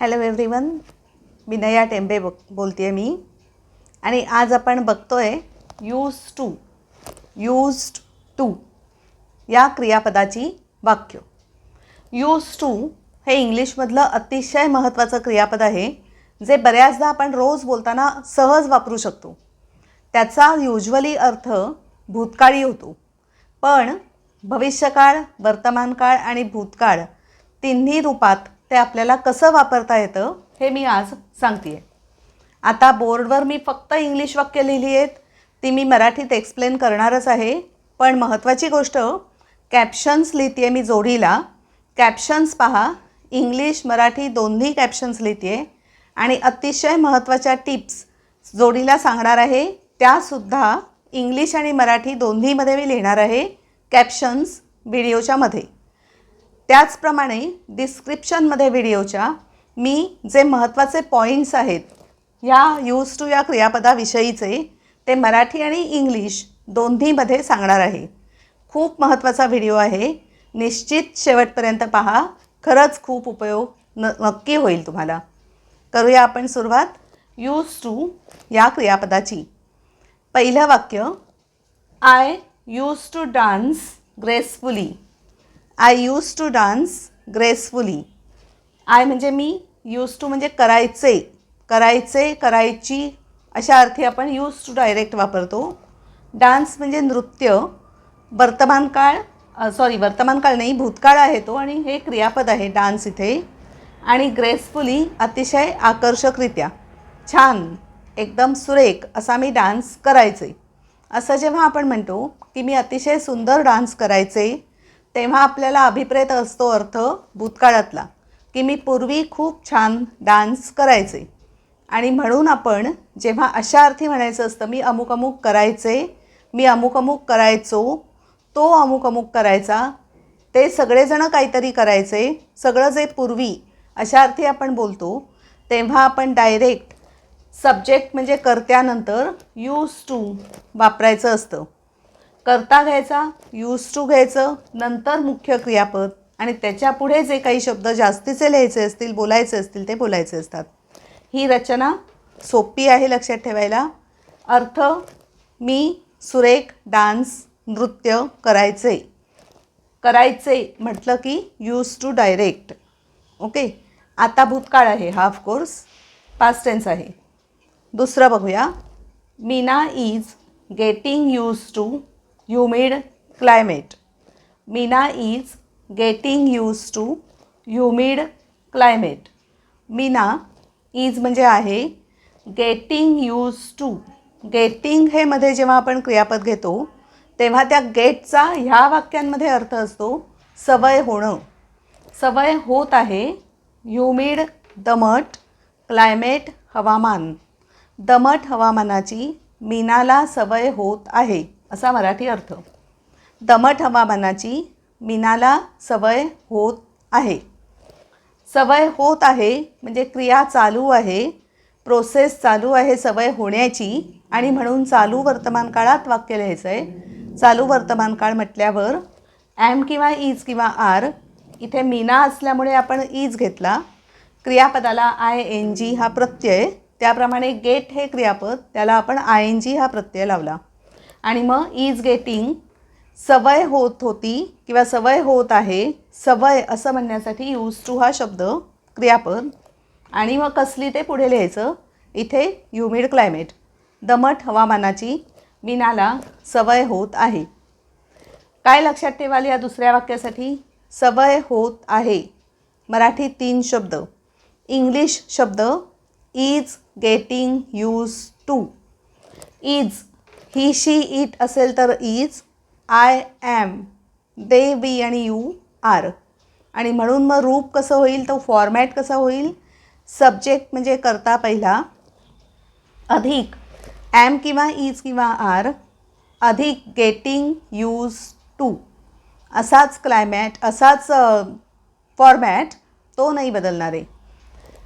Hello everyone Vinaya Tembe बो बोलते आहे मी. आणि आज आपण बघतो आहे यूज टू यूज्ड टू या क्रियापदाची वाक्य. यूज टू हे इंग्लिशमधलं अतिशय महत्त्वाचं क्रियापद आहे जे बऱ्याचदा आपण रोज बोलताना सहज वापरू शकतो. त्याचा युजली अर्थ भूतकाळी होतो. पण भविष्यकाळ वर्तमानकाळ आणि भूतकाळ तिन्ही रूपात ते आपल्याला कसं वापरता येतं हे मी आज सांगते आहे आता बोर्डवर मी फक्त इंग्लिश वाक्य लिहिली आहेत ती मी मराठीत एक्सप्लेन करणारच आहे. पण महत्त्वाची गोष्ट कॅप्शन्स लिहिते आहे मी जोडीला. कॅप्शन्स पहा इंग्लिश मराठी दोन्ही कॅप्शन्स लिहिते आहे आणि अतिशय महत्त्वाच्या टिप्स जोडीला सांगणार आहे त्यासुद्धा इंग्लिश आणि मराठी दोन्हीमध्ये मी लिहिणार आहे कॅप्शन्स व्हिडिओच्यामध्ये त्याचप्रमाणे डिस्क्रिप्शनमध्ये व्हिडिओच्या मी जे महत्त्वाचे पॉईंट्स आहेत या यूज टू या क्रियापदाविषयीचे ते मराठी आणि इंग्लिश दोन्हीमध्ये सांगणार आहे. खूप महत्त्वाचा व्हिडिओ आहे. निश्चित शेवटपर्यंत पहा. खरंच खूप उपयोग न नक्की होईल तुम्हाला. करूया आपण सुरुवात. यूज टू या क्रियापदाची. पहिलं वाक्य I use to dance gracefully I use to dance gracefully I म्हणजे मी यूज टू म्हणजे करायचे. करायचे करायची अशा अर्थी आपण यूज टू डायरेक्ट वापरतो. डान्स म्हणजे नृत्य. वर्तमानकाळ सॉरी वर्तमानकाळ नाही भूतकाळ आहे तो आणि हे क्रियापद आहे डान्स इथे. आणि ग्रेसफुली अतिशय आकर्षकरित्या. छान एकदम सुरेख असा मी डान्स करायचे. असं जेव्हा आपण म्हणतो की मी अतिशय सुंदर डान्स करायचे तेव्हा आपल्याला अभिप्रेत असतो अर्थ भूतकाळातला की मी पूर्वी खूप छान डान्स करायचे. आणि म्हणून आपण जेव्हा अशा अर्थी म्हणायचं असतं मी अमुक अमुक करायचे मी अमुक अमुक करायचो तो अमुक अमुक करायचा ते सगळेजणं काहीतरी करायचे सगळं जे पूर्वी अशा अर्थी आपण बोलतो तेव्हा आपण डायरेक्ट सब्जेक्ट म्हणजे कर्त्यानंतर यूज टू वापरायचं असतं. करता घ्यायचा यूज टू घ्यायचं नंतर मुख्य क्रियापद. आणि त्याच्यापुढे जे काही शब्द जास्तीचे लिहायचे असतील बोलायचे असतील ते बोलायचे असतात. ही रचना सोपी आहे लक्षात ठेवायला. अर्थ मी सुरेख डान्स नृत्य करायचे. करायचे म्हटलं की यूज टू डायरेक्ट ओके? आता भूतकाळ आहे हा ऑफकोर्स पास्ट टेन्स आहे. दुसरं बघूया. Meena is getting use to humid climate Meena is getting use to humid climate Meena is म्हणजे आहे गेटिंग यूज टू गेटिंग हे मध्ये जेव्हा आपण क्रियापद घेतो तेव्हा त्या गेटचा ह्या वाक्यांमध्ये अर्थ असतो सवय होणं. सवय होत आहे ह्युमिड दमट क्लायमेट हवामान. दमट हवामानाची मीनाला सवय होत आहे. असा मराठी अर्थ. दमट हवामानाची मीनाला सवय होत आहे. सवय होत आहे म्हणजे क्रिया चालू आहे प्रोसेस चालू आहे सवय होण्याची आणि म्हणून चालू वर्तमान काळात वाक्य लिहायचं आहे चालू वर्तमान काळ म्हटल्यावर ॲम किंवा इज किंवा आर इथे मीना असल्यामुळे आपण इज घेतला. क्रियापदाला आय एन जी हा प्रत्यय त्याप्रमाणे गेट हे क्रियापद त्याला आपण आय एन जी हा प्रत्यय लावला. आणि मग इज गेटिंग सवय होत होती किंवा सवय होत आहे सवय असं म्हणण्यासाठी यूज टू हा शब्द क्रियापद. आणि मग कसली ते पुढे लिहायचं? इथे ह्युमिड क्लायमेट दमट हवामानाची मीनाला सवय होत आहे. काय लक्षात ठेवाल या दुसऱ्या वाक्यासाठी? सवय होत आहे. मराठी तीन शब्द. इंग्लिश शब्द is getting use to is he she it असेल तर is I am they be आणि यू आर आणि म्हणून मग रूप कसं होईल तो फॉर्मॅट कसा होईल? सब्जेक्ट म्हणजे करता पहिला अधिक. ॲम किंवा इज किंवा आर अधिक गेटिंग यूज टू असाच क्लायमॅट असाच फॉर्मॅट तो नाही बदलणार आहे.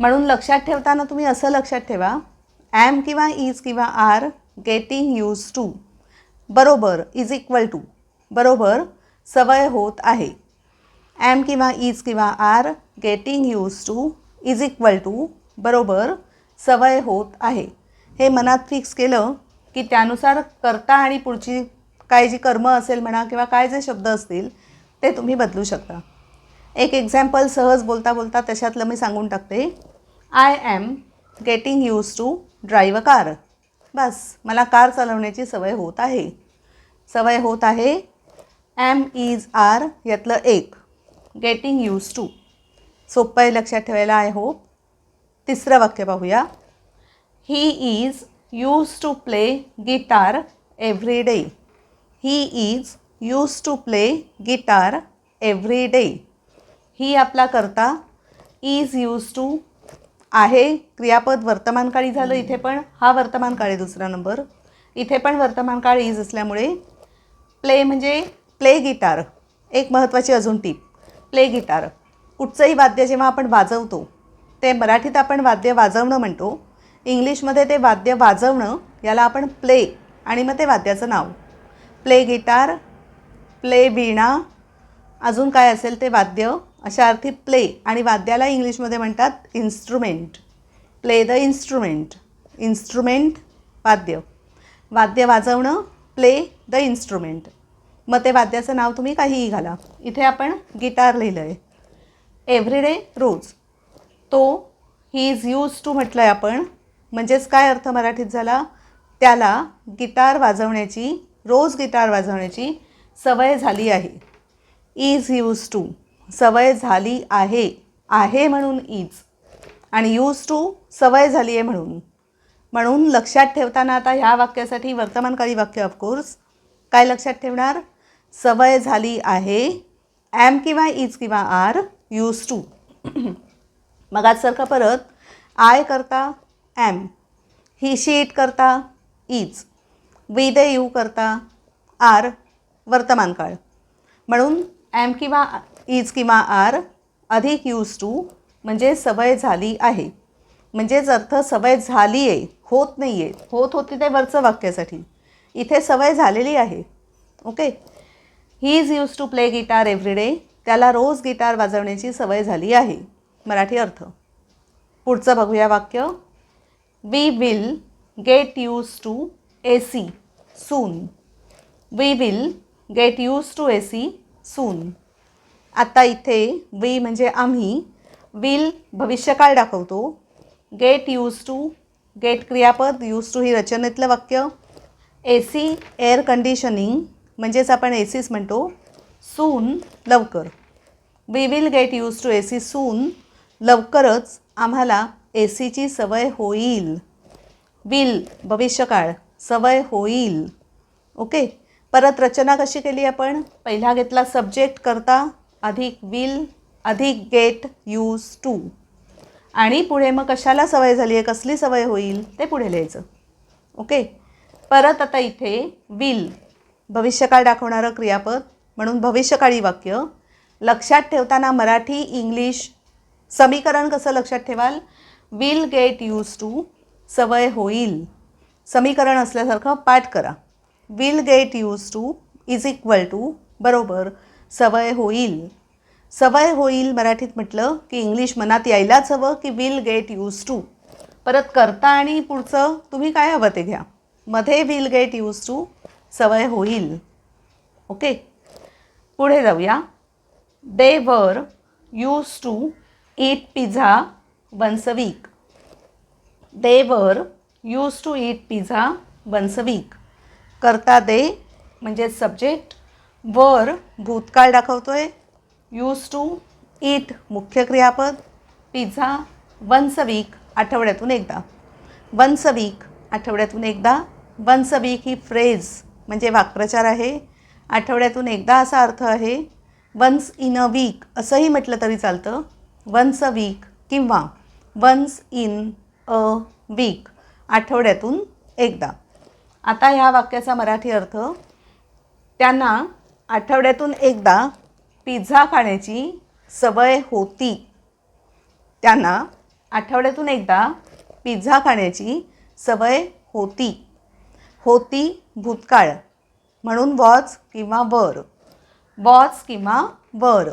म्हणून लक्षात ठेवताना तुम्ही असं लक्षात ठेवा. ॲम किंवा इज किंवा आर गेटिंग यूज टू बरोबर इज इक्वल टू बरोबर सवय होत आहे. ॲम किंवा इज किंवा are getting use to is equal to बरोबर सवय होत आहे. हे मनात फिक्स केलं की त्यानुसार करता आणि पुढची काय जी कर्म असेल म्हणा किंवा काय जे शब्द असतील ते तुम्ही बदलू शकता. एक एक्झाम्पल सहज बोलता बोलता त्याच्यातलं मी सांगून टाकते. I am getting use to drive a car बस मला कार चालवण्याची सवय होत आहे. सवय होत आहे. ॲम इज आर यातलं एक. गेटिंग यूज टू सोपं आहे लक्षात ठेवायला आय होप तिसरं वाक्य पाहूया. He is use to play guitar every day he is use to play guitar every day he आपला करता इज यूज टू आहे. क्रियापद वर्तमानकाळी झालं इथे पण. हा वर्तमानकाळ आहे दुसरा नंबर. इथे पण वर्तमानकाळ इज असल्यामुळे प्ले म्हणजे प्ले गिटार एक महत्त्वाची अजून टीप प्ले गिटार कुठचंही वाद्य जेव्हा आपण वाजवतो ते मराठीत आपण वाद्य वाजवणं म्हणतो. इंग्लिशमध्ये ते वाद्य वाजवणं याला आपण प्ले आणि मग ते वाद्याचं नाव. प्ले गिटार प्ले वीणा अजून काय असेल ते वाद्य? अशा अर्थी प्ले आणि वाद्याला इंग्लिशमध्ये म्हणतात instrument play the instrument instrument वाद्य. वाद्य वाजवणं प्ले द इन्स्ट्रुमेंट मग ते वाद्याचं नाव तुम्ही काहीही घाला. इथे आपण गिटार लिहिलं आहे एव्हरीडे रोज. तो ही इज यूज टू म्हटलं आहे आपण. म्हणजेच काय अर्थ मराठीत झाला? त्याला गिटार वाजवण्याची रोज गिटार वाजवण्याची सवय झाली आहे. इज यूज टू सवय झाली आहे आहे म्हणून इज आणि यूज टू सवय झाली आहे म्हणून. म्हणून लक्षात ठेवताना आता ह्या वाक्यासाठी वर्तमानकाळी वाक्य ऑफकोर्स काय लक्षात ठेवणार? सवय झाली आहे ॲम किंवा इज किंवा आर यूज टू मग आजसारखं परत आय करता ॲम ही शीट करता इज वी दे यू करता आर वर्तमानकाळ. म्हणून ॲम किंवा इज किंवा आर अधिक यूज टू म्हणजे सवय झाली आहे. म्हणजेच अर्थ सवय झाली आहे होत नाही आहे होत होती ते वरचं वाक्यासाठी. इथे सवय झालेली आहे. Okay he is use to play guitar everyday त्याला रोज गिटार वाजवण्याची सवय झाली आहे. मराठी अर्थ. पुढचं बघूया वाक्य. We will get use to A C soon we will get use to A C soon आता इथे वी म्हणजे आम्ही विल भविष्यकाळ दाखवतो. गेट यूज टू गेट क्रियापद यूज टू ही रचनेतलं वाक्य. ए सी एअर कंडिशनिंग म्हणजेच आपण ए सीच म्हणतो. सून लवकर. We will get use to A C soon लवकरच आम्हाला ए सीची सवय होईल. विल भविष्यकाळ सवय होईल. ओके परत रचना कशी केली आपण? पहिला घेतला सब्जेक्ट करता. अधिक विल अधिक गेट यूज टू आणि पुढे मग कशाला सवय झाली आहे कसली सवय होईल ते पुढे लिहायचं. ओके परत आता इथे विल भविष्यकाळ दाखवणारं क्रियापद म्हणून भविष्यकाळी वाक्य. लक्षात ठेवताना मराठी इंग्लिश समीकरण कसं लक्षात ठेवाल? विल गेट यूज टू सवय होईल. समीकरण असल्यासारखं पाठ करा. Will get use to is equal to बरोबर. सवय होईल. सवय होईल मराठीत म्हटलं की इंग्लिश मनात यायलाच हवं की विल गेट यूज टू परत करता आणि पुढचं तुम्ही काय हवं ते घ्या. मध्ये विल गेट यूज टू सवय होईल. ओके? पुढे जाऊया. They were use to eat pizza once a week they were use to eat pizza once a week करता दे म्हणजे सब्जेक्ट वर भूतकाळ दाखवतोय. यूज टू ईट मुख्य क्रियापद. पिझ्झा वन्स अ वीक आठवड्यातून एकदा. वन्स अ वीक आठवड्यातून एकदा. वन्स अ वीक ही फ्रेज म्हणजे वाक्प्रचार आहे. आठवड्यातून एकदा असा अर्थ आहे. वन्स इन अ वीक असंही म्हटलं तरी चालतं. वन्स अ वीक किंवा वन्स इन अ वीक आठवड्यातून एकदा. आता ह्या वाक्याचा मराठी अर्थ त्यांना आठवड्यातून एकदा पिझ्झा खाण्याची सवय होती. त्यांना आठवड्यातून एकदा पिझ्झा खाण्याची सवय होती. होती भूतकाळ. म्हणून वॉच किंवा वर. वॉच किंवा वर.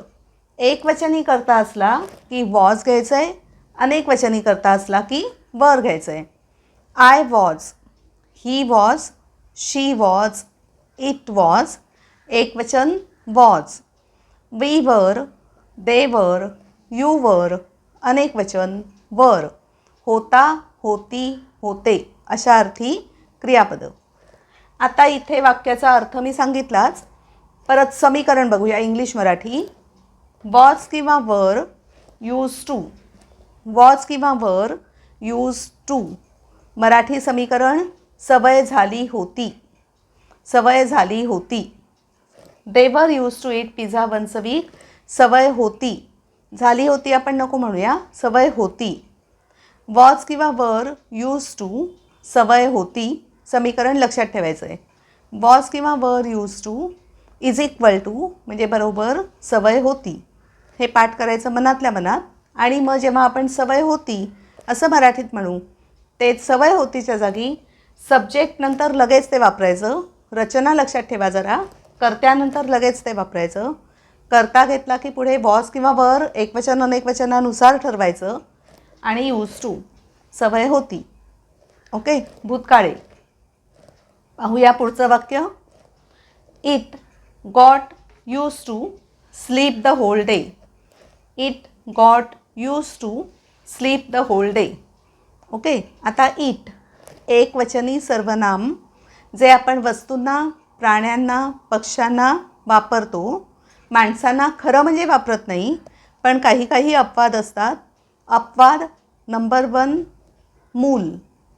एकवचनी करता असला की वॉज घ्यायचं आहे अनेक वचनी करता असला की वर घ्यायचं आहे I was he was she was it was एक वचन was we were they were you were अनेक वचन वर. होता होती होते अशा अर्थी क्रियापद. आता इथे वाक्याचा अर्थ मी सांगितलाच. परत समीकरण बघूया इंग्लिश मराठी. वॉज किंवा वर यूज टू वॉज किंवा वर यूज टू मराठी समीकरण सवय झाली होती. सवय झाली होती. They were use to eat pizza once a week सवय होती. झाली होती आपण नको म्हणूया. सवय होती. वॉज किंवा वर यूज टू सवय होती. समीकरण लक्षात ठेवायचं आहे वॉज किंवा were use to is equal to म्हणजे बरोबर सवय होती. हे पाठ करायचं मनातल्या मनात. आणि मग जेव्हा आपण सवय होती असं मराठीत म्हणू तेच सवय होतीच्या जागी सब्जेक्ट नंतर लगेच ते वापरायचं. रचना लक्षात ठेवा जरा. कर्त्यानंतर लगेच ते वापरायचं. करता घेतला की पुढे बॉस किंवा वर एकवचन अनेकवचनानुसार ठरवायचं. आणि यूज टू सवय होती. ओके भूतकाळे. पाहूया पुढचं वाक्य. It got use to sleep the whole day it got use to sleep the whole day okay आता इट एक वचनी सर्वनाम जे आपण वस्तूंना प्राण्यांना पक्ष्यांना वापरतो. माणसांना खरं म्हणजे वापरत नाही पण काही काही अपवाद असतात. अपवाद नंबर वन मूल.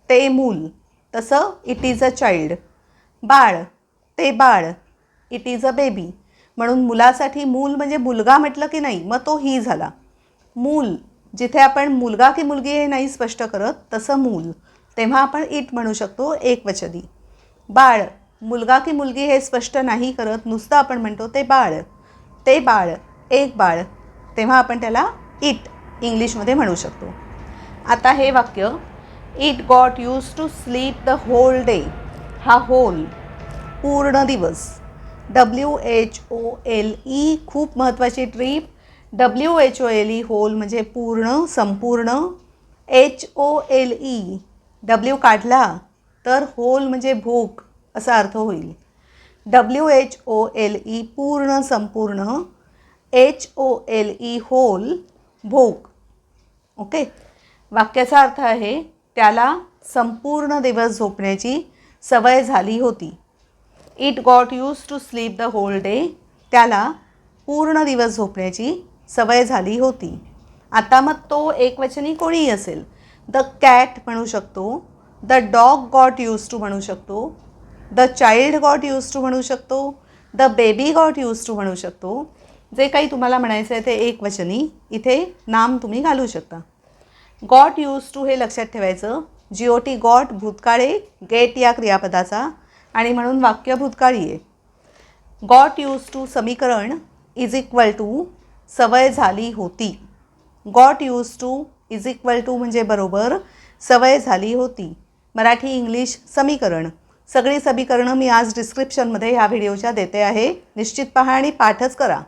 ते मूल. तसं इट इज अ चाइल्ड बाळ. ते बाळ. इट इज अ बेबी म्हणून मुलासाठी मूल म्हणजे मुलगा म्हटलं की नाही मग तो ही झाला. मूल. जिथे आपण मुलगा की मुलगी हे नाही स्पष्ट करत तसं मूल. तेव्हा आपण इट म्हणू शकतो एकवचनी. बाळ. मुलगा की मुलगी हे स्पष्ट नाही करत नुसतं आपण म्हणतो ते बाळ ते बाळ एक बाळ तेव्हा आपण त्याला इट इंग्लिशमध्ये म्हणू शकतो. आता हे वाक्य it got use to sleep the whole day हा होल पूर्ण दिवस. W H O L E खूप महत्त्वाची trip W H O L E whole म्हणजे पूर्ण संपूर्ण. H O L E W काढला तर होल म्हणजे भूक. असा अर्थ होईल. W H O L E पूर्ण संपूर्ण. H O L E hole भोग. ओके वाक्याचा अर्थ आहे त्याला संपूर्ण दिवस झोपण्याची सवय झाली होती. It got use to sleep the whole day त्याला पूर्ण दिवस झोपण्याची सवय झाली होती. आता मग तो एकवचनी कोणीही असेल. द कॅट म्हणू शकतो. The dog got use to म्हणू शकतो. The child got use to म्हणू शकतो. The baby got use to म्हणू शकतो. जे काही तुम्हाला म्हणायचं आहे ते एकवचनी इथे नाम तुम्ही घालू शकता. गॉट यूज टू हे लक्षात ठेवायचं. जी ओ टी गॉट भूतकाळे गेट या क्रियापदाचा आणि म्हणून वाक्य भूतकाळी आहे. गॉट यूज टू समीकरण इज इक्वल टू सवय झाली होती. Got use to is equal to म्हणजे बरोबर सवय झाली होती. मराठी इंग्लिश समीकरण. सगळी समीकरणं मी आज डिस्क्रिप्शनमध्ये ह्या व्हिडिओच्या देते आहे. निश्चित पहा आणि पाठच करा.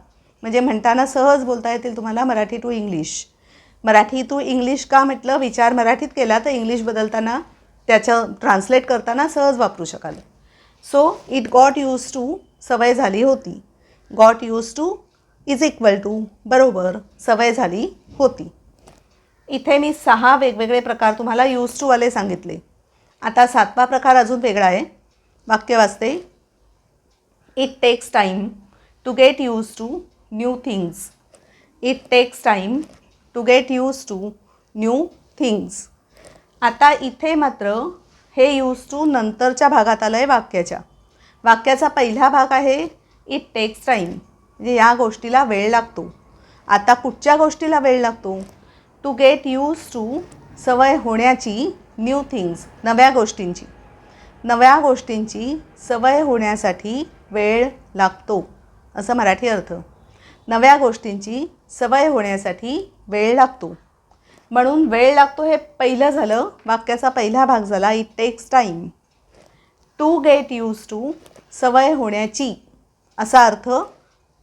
म्हणजे म्हणताना सहज बोलता येतील तुम्हाला Marathi to English Marathi to English का म्हटलं? विचार मराठीत केला तर इंग्लिश बदलताना त्याचं ट्रान्सलेट करताना सहज वापरू शकाल. So it got use to सवय झाली होती. Got use to is equal to बरोबर सवय झाली होती. इथे मी सहा वेगवेगळे प्रकार तुम्हाला यूज टूवाले सांगितले. आता सातवा प्रकार अजून वेगळा आहे. वाक्य वाचते. It takes time to get use to new things it takes time to get use to new things आता इथे मात्र हे यूज टू नंतरच्या भागात आलं आहे वाक्याच्या. वाक्याचा पहिला भाग आहे इट टेक्स टाईम म्हणजे या गोष्टीला वेळ लागतो. आता कुठच्या गोष्टीला वेळ लागतो. टू गेट यूज टू सवय होण्याची न्यू थिंग्स नव्या गोष्टींची. नव्या गोष्टींची सवय होण्यासाठी वेळ लागतो असं मराठी अर्थ. नव्या गोष्टींची सवय होण्यासाठी वेळ लागतो. म्हणून वेळ लागतो हे पहिलं झालं वाक्याचा पहिला भाग झाला it takes time to get used to सवय होण्याची असा अर्थ.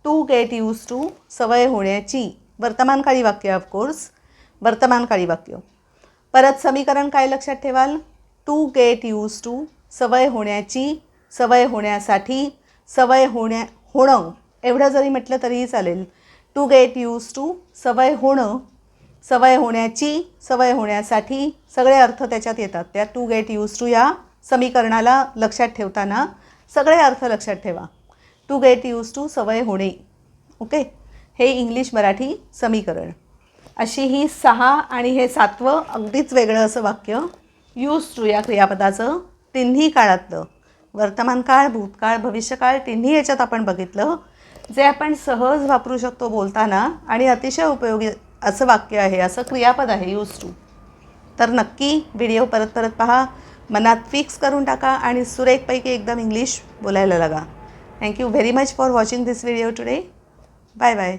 टू गेट यूज टू सवय होण्याची वर्तमानकाळी वाक्य ऑफकोर्स वर्तमानकाळी वाक्य. परत समीकरण काय लक्षात ठेवाल? टू गेट यूज टू सवय होण्याची सवय होण्यासाठी सवय होण्या होणं. एवढं जरी म्हटलं तरीही चालेल. टू गेट यूज टू सवय होणं सवय होण्याची सवय होण्यासाठी सगळे अर्थ त्याच्यात येतात. त्या टू गेट यूज टू या समीकरणाला लक्षात ठेवताना सगळे अर्थ लक्षात ठेवा. टू गेट यूज टू सवय होणे. ओके? हे इंग्लिश मराठी समीकरण. अशी ही सहा आणि हे सातवं अगदीच वेगळं असं वाक्य यूज टू या क्रियापदाचं तिन्ही काळातलं. वर्तमानकाळ भूतकाळ भविष्यकाळ तिन्ही याच्यात आपण बघितलं. जे आपण सहज वापरू शकतो बोलताना आणि अतिशय उपयोगी असं वाक्य आहे असं क्रियापद आहे यूज टू तर नक्की व्हिडिओ परत परत पहा. मनात फिक्स करून टाका आणि सुरेखपैकी एकदम इंग्लिश बोलायला लागा. Thank you very much for watching this video today bye bye